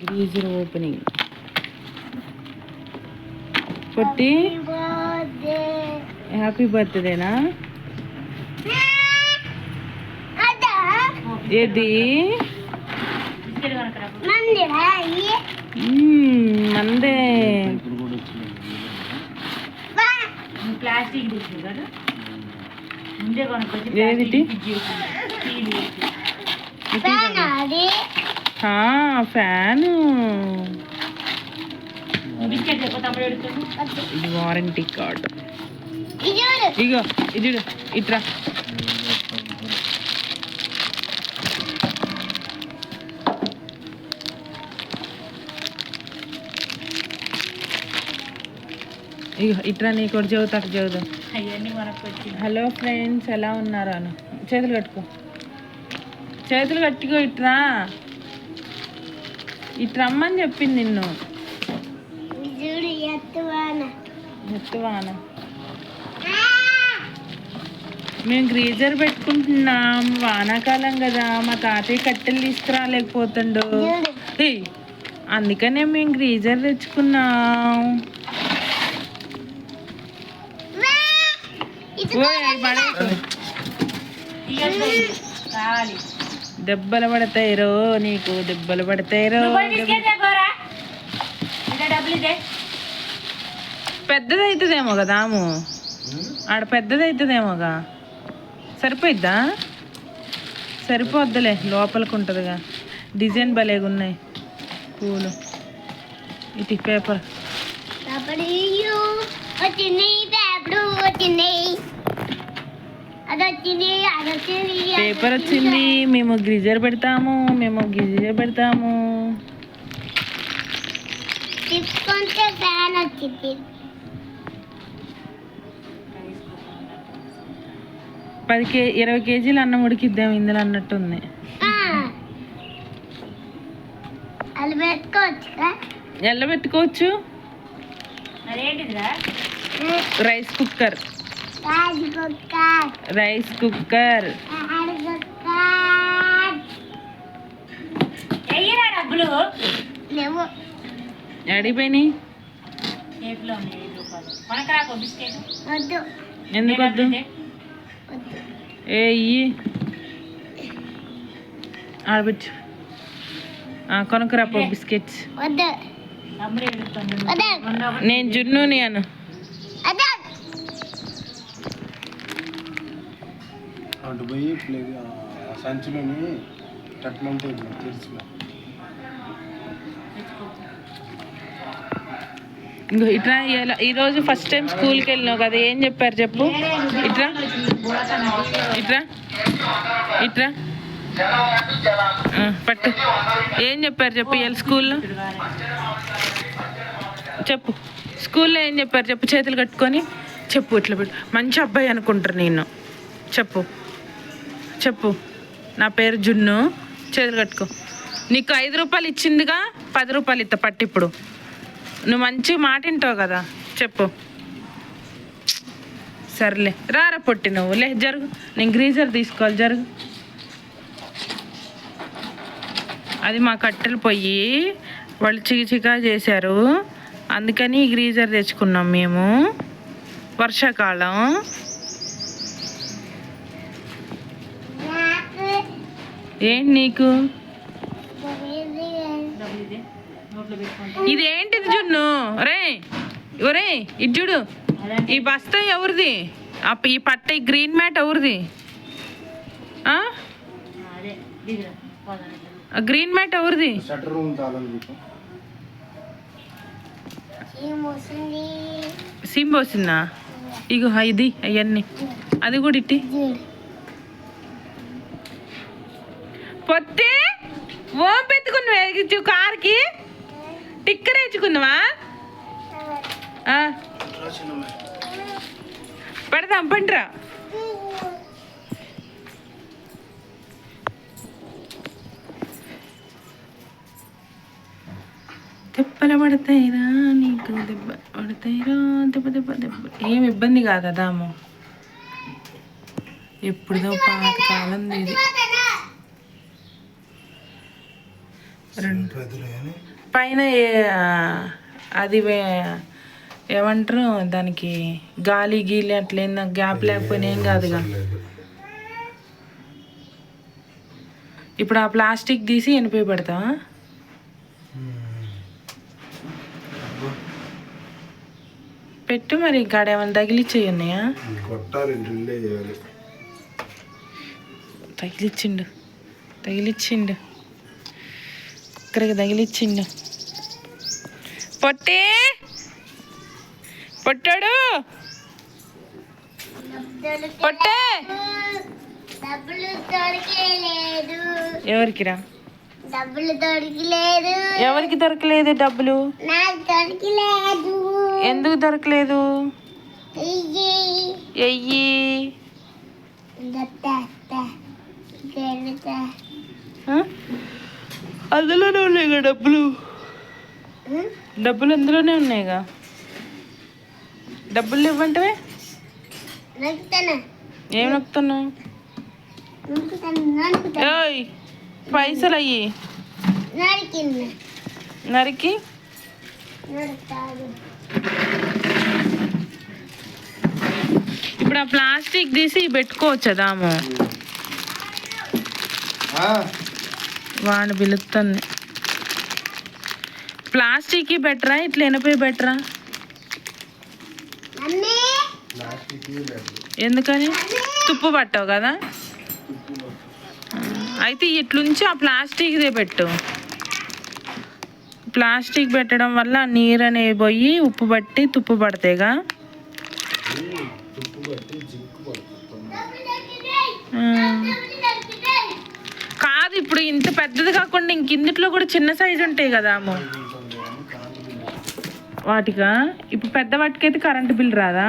Greaser opening పొట్టి happy బర్త్డేనా ఏది మందే ప్లాస్టిక్ కదా ముందే కొనుక్కొచ్చి ఫ్యాను. ఇది వారంటీ కార్డు. ఇగో ఇది ఇట్రా. ఇగో ఇట్రా నీ కొడు అవన్నీ కొనుక్కొచ్చి హలో ఫ్రెండ్స్ ఎలా ఉన్నారు అను? చేతులు కట్టుకో. చేతులు కట్టుకో ఇట్రా. ఇటు రమ్మని చెప్పింది నిన్ను. ఎత్తువాన. మేము గ్రీజర్ పెట్టుకుంటున్నాం. వానాకాలం కదా. మా తాతయ్య కట్టెలు తీసుకురాలేకపోతుండు. అందుకనే మేము గ్రీజర్ తెచ్చుకున్నాం. ఓయ్. కావాలి. దెబ్బలు పడతాయిరో నీకు దెబ్బలు పడతాయిరో. పెద్దది అవుతుందేమో కదా ఆము ఆడ పెద్దది అవుతుందేమోగా సరిపోయిద్దా? సరిపోద్దులే లోపలికి ఉంటుందిగా డిజైన్ భలేగా ఉన్నాయి పూలు. ఇటు పేపర్. వచ్చింది పేపర్ పేపర్ వచ్చింది. మేము గిజర్ పెడతాము మేము గిజర్ పెడతాము. పది కే ఇరవై కేజీలు అన్నం ఉడికిద్దాం ఇందులో అన్నట్టుంది. ఎల్లబెట్టుకోవచ్చు అదేంటిదిరా రైస్ కుక్కర్ రైస్ కుక్కర్ వద్దు. ఎందుకు వద్దు? ఏ బిస్కెట్స్. నేను జున్ను నేను వద్దు అటు పోయి ప్లే సంచిలోని కట్నంటే తెలుసుగా ఇంకో ఇట్లా ఈరోజు ఫస్ట్ టైం స్కూల్కి వెళ్ళినావు కదా ఏం చెప్పారు చెప్పు? ఇట్రా ఇట్రా ఇట్రా పట్టు. ఏం చెప్పారు చెప్పు వెళ్ళి స్కూల్లో చెప్పు. స్కూల్లో ఏం చెప్పారు చెప్పు చేతులు కట్టుకొని చెప్పు ఇట్లా పెట్టు. మంచి అబ్బాయి అనుకుంటారు నేను చెప్పు. చెప్పు. నా పేరు జున్ను. చేతులు కట్టుకో. నీకు ఐదు రూపాయలు ఇచ్చిందిగా పది రూపాయలు ఇస్తా పట్టు ఇప్పుడు. నువ్వు మంచి మాట వింటావు కదా. చెప్పు. సర్లే. రారా పొట్టి నువ్వు. లే జరుగు. నేను గ్రీజర్ తీసుకోవాలి జరుగు. అది మా కట్టెలు పొయ్యి. వాళ్ళు చికిచికా చేశారు. అందుకని ఈ గ్రీజర్ తెచ్చుకున్నాం మేము. వర్షాకాలం. ఏంటి నీకు? ఇదే నోట్లో పెట్టుకుంటా ఇది ఏంటిది జున్ను? ఒరే ఒరే ఇది చూడు. ఈ బస్తా ఎవరిది? ఈ పట్ట ఈ గ్రీన్ మ్యాట్ ఎవరిది? గ్రీన్ మ్యాట్ ఎవరిది. సిమ్ పోసిందా? ఇగో ఇది అవన్నీ. అది కూడా ఇట్టి చూడు. పొత్తి ఓం పెట్టుకున్నావు కార్కి? టిక్కర్ వేసుకున్నావా? పెడదాం పండురా. దెబ్బలు పడతాయిరా నీకు దెబ్బ పడతాయిరా దెబ్బ దెబ్బ దెబ్బ. ఏం ఇబ్బంది కాదా దాము? ఎప్పుడుదో పాతకాలం ఇది రెండు. పైన అది ఏమంటారు దానికి గాలి గీలి అట్లా గ్యాప్ లేకపోయినా ఏం కాదుగా. ఇప్పుడు ఆ ప్లాస్టిక్ తీసి ఎనిపోయి పెడతావా? పెట్టు మరి గాడ ఏమైనా తగిలిచ్చేయి ఉన్నాయా? తగిలిచ్చిండు. తగిలిచ్చిండు. ఇక్కడికి తగిలిచ్చిండు? పొట్టి! పొట్టాడు! పొట్టే! ఎవరికిరా డబ్బులు దొరికలేదు ఎవరికి దొరకలేదు డబ్బులు? దొరికలేదు ఎందుకు దొరకలేదు. ఎయ్యి! అందులోనే ఉన్నాయిగా డబ్బులు? డబ్బులు అందులోనే ఉన్నాయిగా డబ్బులు ఇవ్వంటే. ఏం నొక్కుతున్నావు. ఏయ్ పైసలు అయ్యి. నరికి. ఇప్పుడు ఆ ప్లాస్టిక్ తీసి పెట్టుకోవచ్చా దాము వాడిని పిలుస్తుంది ప్లాస్టిక్ బెటరా? ఇట్లా ఎనపై బెటరా? మమ్మీ! ప్లాస్టిక్ లేదు ఎందుకని? తుప్పు పట్టావు కదా? అయితే ఇట్లుంచి ఆ ప్లాస్టిక్దే పెట్టు. ప్లాస్టిక్ పెట్టడం వల్ల నీరు అనేవి పోయి ఉప్పు పట్టి తుప్పు పడతాయిగా. తుప్పు ఇప్పుడు ఇంత పెద్దది కాకుండా ఇంక ఇందుట్లో కూడా చిన్న సైజు ఉంటాయి కదా అమ్మ. వాటిగా ఇప్పుడు పెద్ద వాటికైతే కరెంటు బిల్ రాదా?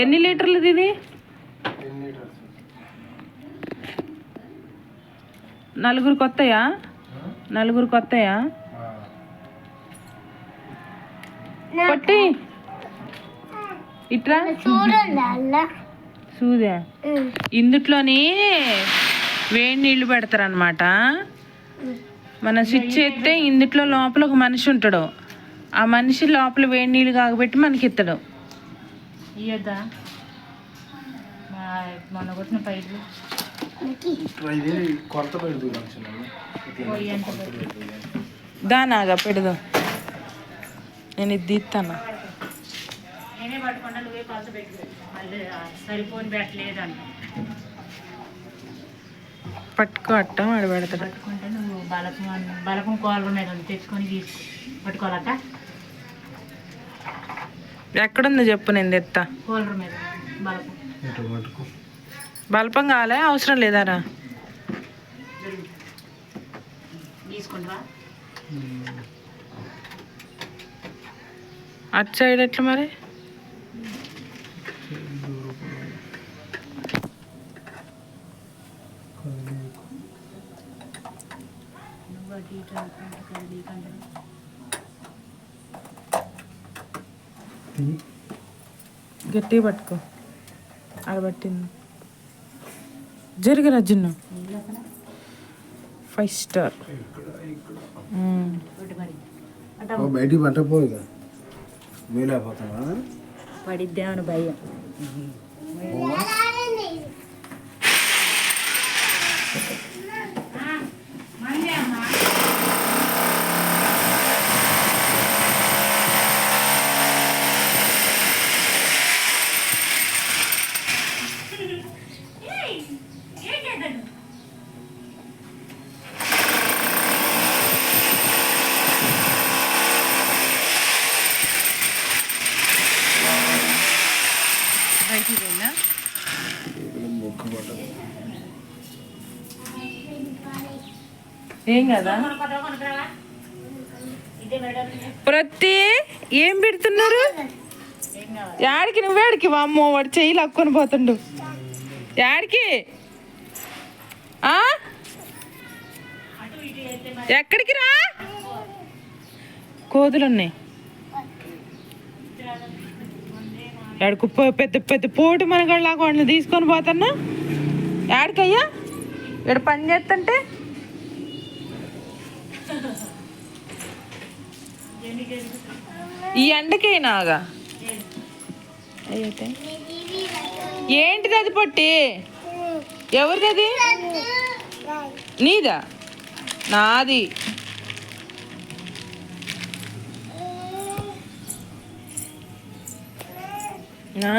ఎన్ని లీటర్లది ఇది? నలుగురు కొత్తయా నలుగురు కొత్తయా కొట్టి ఇట్లా సూదే. ఇందుట్లోని వేడి నీళ్ళు పెడతారనమాట మనం స్విచ్ చేస్తే ఇందుట్లో లోపల ఒక మనిషి ఉంటాడు. ఆ మనిషి లోపల వేడి నీళ్ళు కాగబెట్టి మనకి ఇస్తాడు దానాగా పెడదాం. నేను ఇది తీస్తాను నేనే నువ్వే పెట్టు. మళ్ళీ పట్టుకో అట్ట వాడు పెడతాడు. పట్టుకుంటే నువ్వు బలకం బలకం కోళ్ళు ఉన్నాయి కదా తెచ్చుకొని తీసుకో. పట్టుకోవాలట ఎక్కడుందో చెప్పు నేను తెత్తా. కూలర్ మీద బలకం. బల్పం కావాలా అవసరం లేదారా? తీసుకుంటావా అటు సైడ్ ఎట్లా మరి? నువ్వు అటు ఇటు అనుకుంటా గట్టిగా పట్టుకో. ఆడబట్టింది. జరిగిన జున్ను. ఫైవ్ స్టార్ బయటికి పట్టపో వీలైపోతున్నా పడిద్దామని భయం బయటికి పోయిందా మొక్క ఏం కదా? ప్రతి ఏం పెడుతున్నారు? యాడికి నువ్వేడికి వామ్మో వాడు చెయ్యి లక్కొని పోతుండు. యాడికి? ఎక్కడికి రా? కోతులున్నాయి. ఎడకు పో- పెద్ద పెద్ద పోటు మనగడలాగా వాళ్ళని తీసుకొని పోతున్నా? యాడికయ్యా? ఇక్కడ పని చేస్తుంటే ఈ ఎండకే నాగా? ఏంటిది అది పొట్టి? ఎవరిది నీదా? నాది. నా.